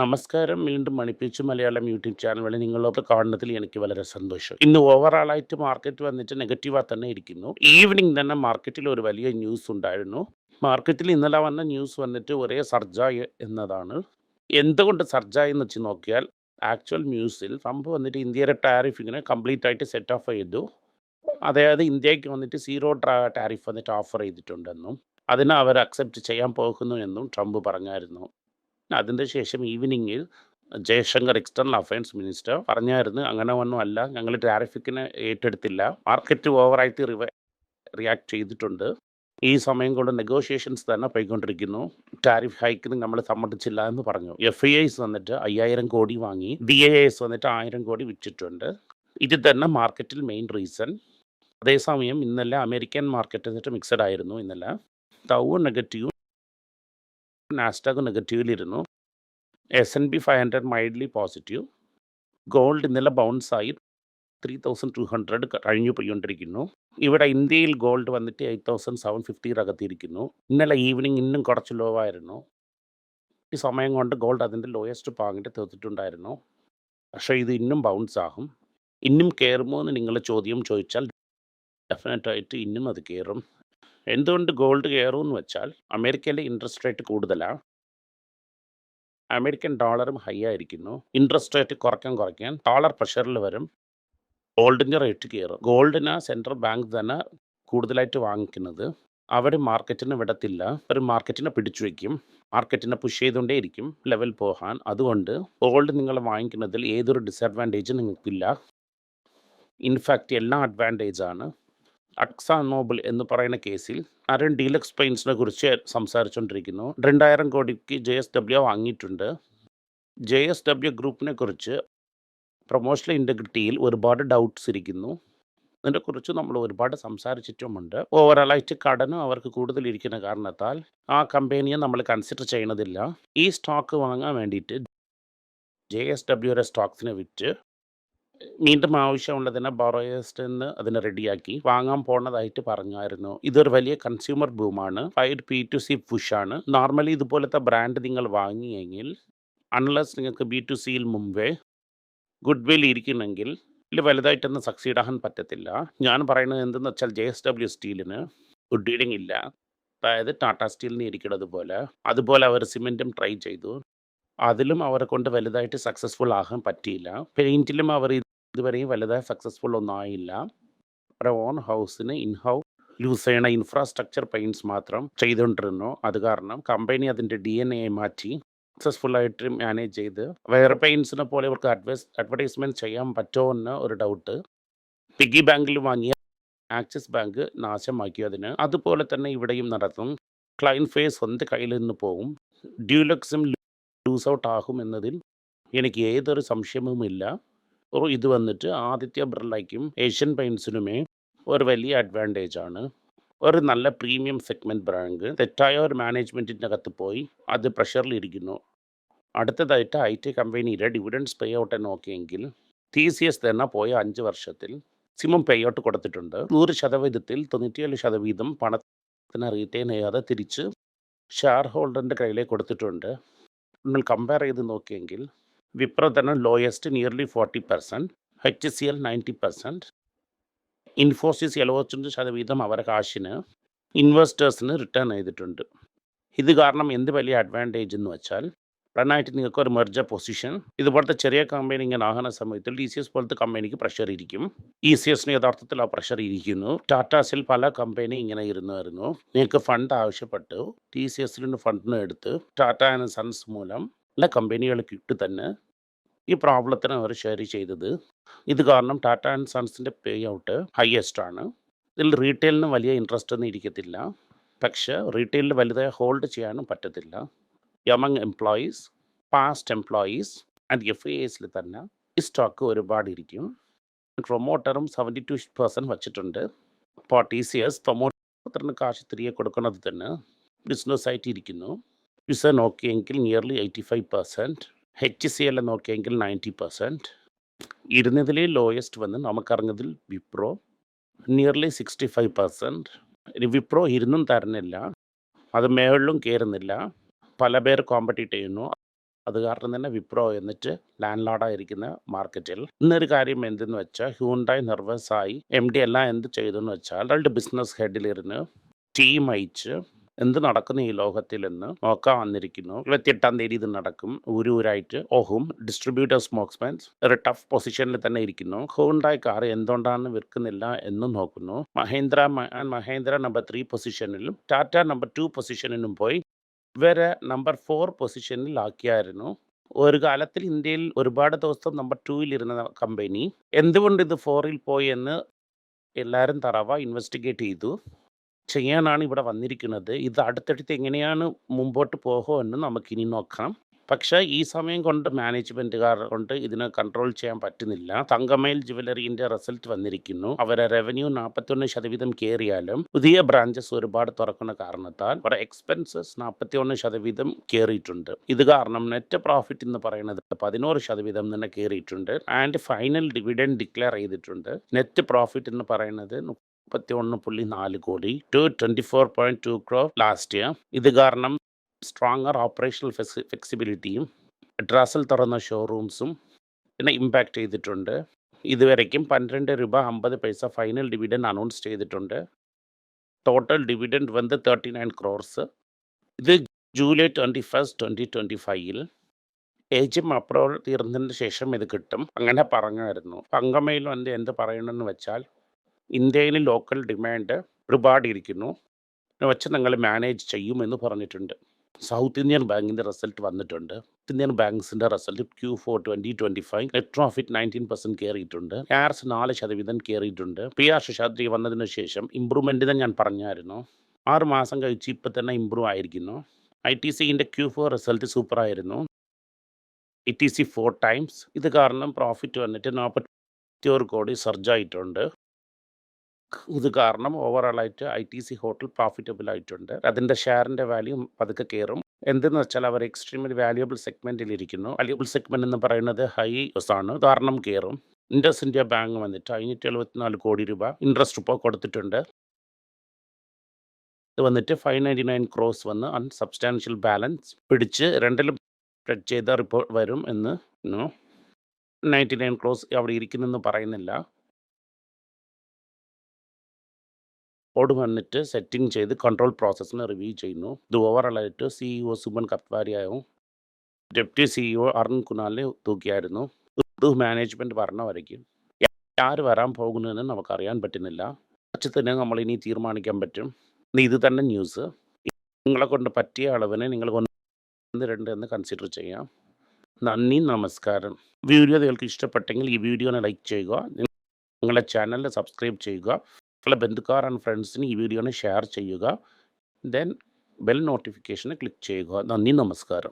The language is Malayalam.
നമസ്കാരം. വീണ്ടും മണിപ്പിച്ച് മലയാളം യൂട്യൂബ് ചാനൽ വഴി നിങ്ങളൊക്കെ കാണുന്നതിൽ എനിക്ക് വളരെ സന്തോഷം. ഇന്ന് ഓവറാൾ ആയിട്ട് മാർക്കറ്റ് വന്നിട്ട് നെഗറ്റീവായി തന്നെ ഇരിക്കുന്നു. ഈവനിങ് തന്നെ മാർക്കറ്റിൽ ഒരു വലിയ ന്യൂസ് ഉണ്ടായിരുന്നു. മാർക്കറ്റിൽ ഇന്നലെ വന്ന ന്യൂസ് വന്നിട്ട് ഒരേ സർജായ എന്നതാണ്. എന്തുകൊണ്ട് സർജായി എന്ന് വെച്ച് നോക്കിയാൽ ആക്ച്വൽ ന്യൂസിൽ ട്രംപ് വന്നിട്ട് ഇന്ത്യയുടെ ടാരിഫ് ഇങ്ങനെ കംപ്ലീറ്റ് ആയിട്ട് സെറ്റ് ഓഫ് ചെയ്തു. അതായത് ഇന്ത്യയ്ക്ക് വന്നിട്ട് സീറോ ടാരിഫ് വന്നിട്ട് ഓഫർ ചെയ്തിട്ടുണ്ടെന്നും അതിനെ അവർ അക്സെപ്റ്റ് ചെയ്യാൻ പോകുന്നു എന്നും ട്രംപ് പറഞ്ഞായിരുന്നു. അതിന്റെ ശേഷം ഈവനിങ്ങിൽ ജയശങ്കർ എക്സ്റ്റേണൽ അഫയേഴ്സ് മിനിസ്റ്റർ പറഞ്ഞായിരുന്നു അങ്ങനെ ഒന്നും അല്ല ഞങ്ങൾ ടാരിഫിക്കിനെ ഏറ്റെടുത്തില്ല. മാർക്കറ്റ് ഓവറായിട്ട് റിവ റിയാക്ട് ചെയ്തിട്ടുണ്ട്. ഈ സമയം കൊണ്ട് നെഗോഷിയേഷൻസ് തന്നെ പോയിക്കൊണ്ടിരിക്കുന്നു. ടാരിഫ് ഹൈക്കിന് നമ്മൾ സമ്മതിച്ചില്ല എന്ന് പറഞ്ഞു. എഫ് ഐ ഐസ് വന്നിട്ട് അയ്യായിരം കോടി വാങ്ങി. ഡി എ എസ് വന്നിട്ട് ആയിരം കോടി വിറ്റിട്ടുണ്ട്. ഇത് തന്നെ മാർക്കറ്റിൽ മെയിൻ റീസൺ അതേസമയം ഇന്നലെ അമേരിക്കൻ മാർക്കറ്റ് എന്നിട്ട് മിക്സഡ് ആയിരുന്നു ഇന്നലെ. Dow negative Nasdaq നെഗറ്റീവിലിരുന്നു S and P five hundred mildly positive gold ഇന്നലെ ബൗൺസ് ആയി ത്രീ തൗസൻഡ് ടു ഹൺഡ്രഡ് കഴിഞ്ഞു പോയിക്കൊണ്ടിരിക്കുന്നു. ഇവിടെ ഇന്ത്യയിൽ ഗോൾഡ് വന്നിട്ട് എയ്റ്റ് തൗസൻഡ് സെവൻ ഫിഫ്റ്റിയിലകത്തിരിക്കുന്നു ഇന്നലെ ഈവനിങ് ഇന്നും കുറച്ച് ലോ ആയിരുന്നു. ഈ സമയം കൊണ്ട് ഗോൾഡ് അതിന്റെ ലോയസ്റ്റ് പാങ്ങിന്റെ തീർത്തിട്ടുണ്ടായിരുന്നു. പക്ഷേ ഇത് ഇന്നും ബൗൺസ് ആകും. ഇന്നും കയറുമോ എന്ന് നിങ്ങൾ ചോദ്യം ചോദിച്ചാൽ ഡെഫിനറ്റായിട്ട് ഇന്നും അത് കയറും എന്തുകൊണ്ട് ഗോൾഡ് കയറും എന്ന് വെച്ചാൽ അമേരിക്കയിലെ ഇൻട്രസ്റ്റ് റേറ്റ് കൂടുതലാണ് അമേരിക്കൻ ഡോളറും ഹൈ ആയിരിക്കുന്നു. ഇൻട്രസ്റ്റ് റേറ്റ് കുറയ്ക്കാൻ കുറയ്ക്കാൻ ഡോളർ പ്രഷറിൽ വരും. ഗോൾഡിന്റെ റേറ്റ് കയറും. ഗോൾഡിന് സെൻട്രൽ ബാങ്ക് തന്നെ കൂടുതലായിട്ട് വാങ്ങിക്കുന്നത്. അവർ മാർക്കറ്റിന് വിടത്തില്ല. അവർ മാർക്കറ്റിനെ പിടിച്ചു വയ്ക്കും മാർക്കറ്റിനെ പുഷ് ചെയ്തുകൊണ്ടേ ഇരിക്കും ലെവൽ പോകാൻ. അതുകൊണ്ട് ഗോൾഡ് നിങ്ങൾ വാങ്ങിക്കുന്നതിൽ ഏതൊരു ഡിസഡ്വാന്റേജും നിങ്ങൾക്കില്ല ഇൻഫാക്റ്റ് എല്ലാം അഡ്വാന്റേജാണ് അക്സ നോബിൾ എന്ന് പറയുന്ന കേസിൽ അരൺ ഡീലക്സ് പെയിൻസിനെ കുറിച്ച് സംസാരിച്ചുകൊണ്ടിരിക്കുന്നു രണ്ടായിരം കോടിക്ക് ജെ എസ് ഡബ്ല്യു വാങ്ങിയിട്ടുണ്ട്. ജെ എസ് ഡബ്ല്യു ഗ്രൂപ്പിനെ കുറിച്ച് പ്രൊമോഷണൽ ഇന്റഗ്രിറ്റിയിൽ ഒരുപാട് ഡൗട്ട്സ് ഇരിക്കുന്നു. അതിനെക്കുറിച്ച് നമ്മൾ ഒരുപാട് സംസാരിച്ചിട്ടുമുണ്ട്. ഓവറോളായിട്ട് കടനും അവർക്ക് കൂടുതൽ ഇരിക്കുന്ന കാരണത്താൽ ആ കമ്പനിയെ നമ്മൾ കൺസിഡർ ചെയ്യണതില്ല ഈ സ്റ്റോക്ക് വാങ്ങാൻ വേണ്ടിയിട്ട് ജെ എസ് ഡബ്ല്യുയുടെ സ്റ്റോക്സിനെ വിറ്റ് വീണ്ടും ആവശ്യമുള്ളതിനെ ബൊറോയേഴ്സിൽ നിന്ന് അതിനെ റെഡിയാക്കി. വാങ്ങാൻ പോണതായിട്ട് പറഞ്ഞായിരുന്നു. ഇതൊരു വലിയ കൺസ്യൂമർ ബൂമാണ് ഫൈഡ് പി ടു സി പുഷാണ് നോർമലി ഇതുപോലത്തെ ബ്രാൻഡ് നിങ്ങൾ വാങ്ങിയെങ്കിൽ അൺലെസ് നിങ്ങൾക്ക് ബി ടു സിയിൽ മുമ്പേ ഗുഡ് വിൽ ഇരിക്കണമെങ്കിൽ ഇതിൽ വലുതായിട്ടൊന്നും സക്സീഡ് ആകാൻ പറ്റത്തില്ല. ഞാൻ പറയുന്നത് എന്തെന്ന് വെച്ചാൽ ജെ എസ് ഡബ്ല്യു സ്റ്റീലിന് ഗുഡ് ഡീലിംഗ് ഇല്ല. അതായത് ടാറ്റ സ്റ്റീലിന് ഇരിക്കുന്നത് പോലെ. അതുപോലെ അവർ സിമെന്റും ട്രൈ ചെയ്തു. അതിലും അവരെ കൊണ്ട് വലുതായിട്ട് സക്സസ്ഫുൾ ആകാൻ പറ്റിയില്ല. പെയിന്റിലും അവർ ഇതുവരെയും വലുതായി സക്സസ്ഫുൾ ഒന്നും ആയില്ല. അവരുടെ ഓൺ ഹൗസിന് ഇൻ ഹൗ യൂസ് ചെയ്യണ ഇൻഫ്രാസ്ട്രക്ചർ പെയിൻസ് മാത്രം ചെയ്തുകൊണ്ടിരുന്നു. അത് കാരണം കമ്പനി അതിന്റെ ഡി എൻ എ മാറ്റി സക്സസ്ഫുൾ ആയിട്ട് മാനേജ് ചെയ്ത് വേറെ പെയിൻസിനെ പോലെ ഇവർക്ക് അഡ്വൈസ് അഡ്വർടൈസ്മെന്റ് ചെയ്യാൻ പറ്റുമോ എന്ന് ഒരു ഡൗട്ട് പിഗി ബാങ്കിൽ വാങ്ങിയ ആക്സിസ് ബാങ്ക് നാശമാക്കി അതിന്. അതുപോലെ തന്നെ ഇവിടെയും നടത്തും. ക്ലൈൻ ഫേസ് സ്വന്തം കയ്യിൽ നിന്ന് പോകും ഡ്യൂലക്സും ലൂസ് ഔട്ട് ആകും എന്നതിൽ എനിക്ക് ഏതൊരു സംശയവുമില്ല. ഇത് വന്നിട്ട് ആദിത്യ ബിർളയ്ക്കും ഏഷ്യൻ പെയിൻസിനുമേ ഒരു വലിയ അഡ്വാന്റേജ് ആണ് ഒരു നല്ല പ്രീമിയം സെഗ്മെന്റ് ബ്രാങ്ക്. തെറ്റായ ഒരു മാനേജ്മെന്റിന്റെ അകത്ത് പോയി അത് പ്രഷറിലിരിക്കുന്നു അടുത്തതായിട്ട് ഐ ടി കമ്പനിയുടെ ഡിവിഡൻസ് പേ ഔട്ട് നോക്കിയെങ്കിൽ ടി സി എസ് തന്നെ പോയ അഞ്ച് വർഷത്തിൽ സിമം പേ ഔട്ട് കൊടുത്തിട്ടുണ്ട്. നൂറ് ശതവീതത്തിൽ തൊണ്ണൂറ്റിയേഴ് ശതവീതം പണത്തിന് റീറ്റെയിൻ ചെയ്യാതെ തിരിച്ച് ഷെയർ ഹോൾഡറിന്റെ കയ്യിലേക്ക് കൊടുത്തിട്ടുണ്ട്. നമ്മൾ കമ്പയർ ചെയ്ത് നോക്കിയെങ്കിൽ percent H C L ninety percent Infosys എഴുപത്തിരണ്ട് ശതവീതം അവരെ കാശിന് ഇൻവെസ്റ്റേഴ്സിന് റിട്ടേൺ ചെയ്തിട്ടുണ്ട്. ഇത് കാരണം എന്ത് വലിയ അഡ്വാന്റേജ് എന്ന് വെച്ചാൽ റണ്ണായിട്ട് നിങ്ങൾക്ക് ഒരു മെർജർ പൊസിഷൻ ഇതുപോലത്തെ ചെറിയ കമ്പനി ഇങ്ങനെ ആകുന്ന സമയത്തിൽ ഡി സി എസ് പോലത്തെ കമ്പനിക്ക് പ്രഷർ ഇരിക്കും. ഇ സി എസിന് യഥാർത്ഥത്തിൽ ആ പ്രഷർ ഇരിക്കുന്നു. ടാറ്റാസിൽ പല കമ്പനി ഇങ്ങനെ ഇരുന്നായിരുന്നു. നിങ്ങൾക്ക് ഫണ്ട് ആവശ്യപ്പെട്ടു. ടി സി എസിൽ നിന്ന് ഫണ്ടിന് എടുത്ത് ടാറ്റ ആൻഡ് സൺസ് മൂലം എല്ലാ കമ്പനികൾക്ക് ഇട്ട് തന്നെ ഈ പ്രോബ്ലത്തിന് അവർ ഷെയർ ചെയ്തത്. ഇത് കാരണം ടാറ്റ ആൻഡ് സൺസിന്റെ പേ ഔട്ട് ഹയസ്റ്റ് ആണ്. ഇതിൽ റീറ്റെയിലിന് വലിയ ഇൻട്രസ്റ്റ് ഒന്നും ഇരിക്കത്തില്ല. പക്ഷേ റീറ്റെയിലിൽ വലുതായി ഹോൾഡ് ചെയ്യാനും പറ്റത്തില്ല. Among employees past employees and F I എസിൽ തന്നെ ഈ സ്റ്റോക്ക് ഒരുപാട് ഇരിക്കും പ്രൊമോട്ടറും സെവന്റി ടു പെർസെന്റ് വച്ചിട്ടുണ്ട്. അപ്പോൾ ടി സി എസ് പ്രൊമോട്ടറിന് കാശ് തിരികെ കൊടുക്കുന്നത് തന്നെ ബിസിനസ്സായിട്ട് ഇരിക്കുന്നു. വിസ നോക്കിയെങ്കിൽ nearly eighty five percent H C L നോക്കിയെങ്കിൽ ninety percent ഇരുന്നതിലെ ലോയസ്റ്റ് വന്ന് നമുക്കറിഞ്ഞതിൽ Wipro nearly sixty five percent Wipro ഇരുന്നും തരുന്നില്ല അത് മേളിലും കയറുന്നില്ല പല പേർ കോമ്പറ്റീറ്റ് ചെയ്യുന്നു. അത് കാരണം തന്നെ വിപ്രോ എന്നിട്ട് ലാൻഡ് ലോഡായിരിക്കുന്ന മാർക്കറ്റിൽ ഇന്നൊരു കാര്യം എന്തെന്ന് വെച്ചാൽ ഹ്യൂണ്ടായി നെർവസ് ആയി എം ഡി എല്ലാം എന്ത് ചെയ്തു എന്ന് വെച്ചാൽ അവരുടെ ബിസിനസ് ഹെഡിലിരുന്ന് ടീം അയച്ച് എന്ത് നടക്കുന്നു ഈ ലോകത്തിൽ എന്ന് നോക്കാൻ വന്നിരിക്കുന്നു. ഇരുപത്തിയെട്ടാം തീയതി ഇത് നടക്കും. ഊരൂരായിട്ട് ഓഹും ഡിസ്ട്രിബ്യൂട്ടർ സ്മോക്സ്മാൻസ് ഒരു ടഫ് പൊസിഷനിൽ തന്നെ ഇരിക്കുന്നു. ഹോണ്ടായി കാർ എന്തുകൊണ്ടാണ് വിൽക്കുന്നില്ല എന്ന് നോക്കുന്നു. മഹേന്ദ്ര മഹേന്ദ്ര നമ്പർ ത്രീ പൊസിഷനിലും ടാറ്റ നമ്പർ ടു പൊസിഷനിലും പോയി. ഇവരെ നമ്പർ ഫോർ പൊസിഷനിൽ ആക്കിയായിരുന്നു. ഒരു കാലത്തിൽ ഇന്ത്യയിൽ ഒരുപാട് ദിവസം നമ്പർ ടൂവിൽ ഇരുന്ന കമ്പനി എന്തുകൊണ്ട് ഇത് ഫോറിൽ പോയി എന്ന് എല്ലാവരും തറവ ഇൻവെസ്റ്റിഗേറ്റ് ചെയ്തു. ചെയ്യാനാണ് ഇവിടെ വന്നിരിക്കുന്നത്. ഇത് അടുത്തടുത്ത് എങ്ങനെയാണ് മുമ്പോട്ട് പോകുമെന്ന് നമുക്കിനി നോക്കാം. പക്ഷേ ഈ സമയം കൊണ്ട് മാനേജ്മെന്റുകാർ കൊണ്ട് ഇതിനെ കൺട്രോൾ ചെയ്യാൻ പറ്റുന്നില്ല. തങ്കമയിൽ ജുവലറിന്റെ റിസൾട്ട് വന്നിരിക്കുന്നു. അവരെ റവന്യൂ നാൽപ്പത്തിയൊന്ന് ശതവീതം കയറിയാലും പുതിയ ബ്രാഞ്ചസ് ഒരുപാട് തുറക്കുന്ന കാരണത്താൽ അവരുടെ എക്സ്പെൻസസ് നാൽപ്പത്തിയൊന്ന് ശതവീതം കയറിയിട്ടുണ്ട്. ഇത് കാരണം നെറ്റ് പ്രോഫിറ്റ് എന്ന് പറയുന്നത് പതിനോറ് ശതവീതം തന്നെ കയറിയിട്ടുണ്ട്. ആൻഡ് ഫൈനൽ ഡിവിഡൻ ഡിക്ലെയർ ചെയ്തിട്ടുണ്ട്. നെറ്റ് പ്രോഫിറ്റ് എന്ന് പറയുന്നത് മുപ്പത്തി ഒന്ന് പുള്ളി നാല് crore two twenty four point two crore last year ഇത് കാരണം സ്ട്രോങ്ങർ ഓപ്പറേഷണൽ ഫ്ലെക്സിബിലിറ്റിയും ഡ്രാസിൽ തുറന്ന ഷോറൂംസും ഇതിനെ ഇമ്പാക്റ്റ് ചെയ്തിട്ടുണ്ട്. ഇതുവരയ്ക്കും പന്ത്രണ്ട് രൂപ അമ്പത് പൈസ ഫൈനൽ ഡിവിഡൻ അനൗൺസ് ചെയ്തിട്ടുണ്ട്. ടോട്ടൽ ഡിവിഡൻഡ് വന്ന് തേർട്ടി നയൻ ക്രോർസ് ഇത് July twenty first twenty twenty ഫൈവിൽ ഏജിയം അപ്രോൾ തീർന്നതിന് ശേഷം ഇത് കിട്ടും. അങ്ങനെ പറഞ്ഞായിരുന്നു. പങ്കമയിൽ വന്ന് എന്ത് പറയണമെന്ന് വെച്ചാൽ ഇന്ത്യയിൽ ലോക്കൽ ഡിമാൻഡ് ഒരുപാട് ഇരിക്കുന്നു എന്ന് വെച്ച് നിങ്ങൾ മാനേജ് ചെയ്യുമെന്ന് പറഞ്ഞിട്ടുണ്ട്. സൗത്ത് ഇന്ത്യൻ ബാങ്കിന്റെ റിസൾട്ട് വന്നിട്ടുണ്ട്. South Indian ബാങ്ക്സിന്റെ result Q four twenty twenty five net profit nineteen percent കയറിയിട്ടുണ്ട് ആർസ് നാല് ശതവീതം കയറിയിട്ടുണ്ട് പി ആർ ശശാദ്രി വന്നതിന് ശേഷം ഇമ്പ്രൂവ്മെന്റ് തന്നെ ഞാൻ പറഞ്ഞായിരുന്നു. ആറ് മാസം കഴിച്ച് ഇപ്പം തന്നെ ഇമ്പ്രൂവ് ആയിരിക്കുന്നു. ഐ ടി സിന്റെ ക്യൂ ഫോർ റിസൾട്ട് സൂപ്പറായിരുന്നു I T C four times ഇത് കാരണം പ്രോഫിറ്റ് വന്നിട്ട് നാൽപ്പത്തി ഒരു കോടി സർജായിട്ടുണ്ട് ഇത് കാരണം ഓവറോളായിട്ട് I T C hotel profitable ആയിട്ടുണ്ട്. അതിന്റെ ഷെയറിന്റെ വാല്യൂ പതുക്കെ കയറും. എന്തെന്ന് വെച്ചാൽ അവർ എക്സ്ട്രീമലി വാല്യുബിൾ സെഗ്മെന്റിൽ ഇരിക്കുന്നു. വാല്യുബിൾ സെഗ്മെന്റ് എന്ന് പറയുന്നത് ഹൈ ആണ്. കാരണം കയറും. ഇൻഡസ് ഇന്ത്യ ബാങ്ക് വന്നിട്ട് അഞ്ഞൂറ്റി എഴുപത്തിനാല് കോടി രൂപ ഇൻട്രസ്റ്റ് ഇപ്പോൾ കൊടുത്തിട്ടുണ്ട്. ഇത് വന്നിട്ട് ഫൈവ് നയന്റി നയൻ ക്രോസ് വന്ന് അൺസബ്സ്റ്റാൻഷ്യൽ ബാലൻസ് പിടിച്ച് രണ്ടിലും സ്പ്രെഡ് ചെയ്ത റിപ്പോർട്ട് വരും എന്ന് നയന്റി നയൻ ക്രോസ് അവിടെ ഇരിക്കുന്നെന്ന് പറയുന്നില്ല. ബോർഡ് വന്നിട്ട് സെറ്റിംഗ് ചെയ്ത് കൺട്രോൾ പ്രോസസ്സിനെ റിവ്യൂ ചെയ്യുന്നു. ഇത് ഓവറോളായിട്ട് സിഇഒ സുമൻ കപ്വാരിയായും ഡെപ്റ്റി സിഇഒ അരുൺ കുനാലിനെ തൂക്കിയായിരുന്നു. ഇത് മാനേജ്മെന്റ് പറഞ്ഞ വരയ്ക്കും. ആര് വരാൻ പോകുന്നതെന്ന് നമുക്കറിയാൻ പറ്റുന്നില്ല. കുറച്ച് തന്നെ നമ്മൾ ഇനി തീരുമാനിക്കാൻ പറ്റും. ഇത് തന്നെ ന്യൂസ് നിങ്ങളെ കൊണ്ട് പറ്റിയ അളവിനെ നിങ്ങൾ ഒന്ന് രണ്ട് എന്ന് കൺസിഡർ ചെയ്യാം. നന്ദി നമസ്കാരം. വീഡിയോ നിങ്ങൾക്ക് ഇഷ്ടപ്പെട്ടെങ്കിൽ ഈ വീഡിയോനെ ലൈക്ക് ചെയ്യുക. നിങ്ങളുടെ ചാനലിനെ സബ്സ്ക്രൈബ് ചെയ്യുക. നിങ്ങളുടെ ബന്ധുക്കാർ ആൻഡ് ഫ്രണ്ട്സിന് ഈ വീഡിയോനെ ഷെയർ ചെയ്യുക. ദെൻ ബെൽ നോട്ടിഫിക്കേഷന് ക്ലിക്ക് ചെയ്യുക. നന്ദി നമസ്കാരം.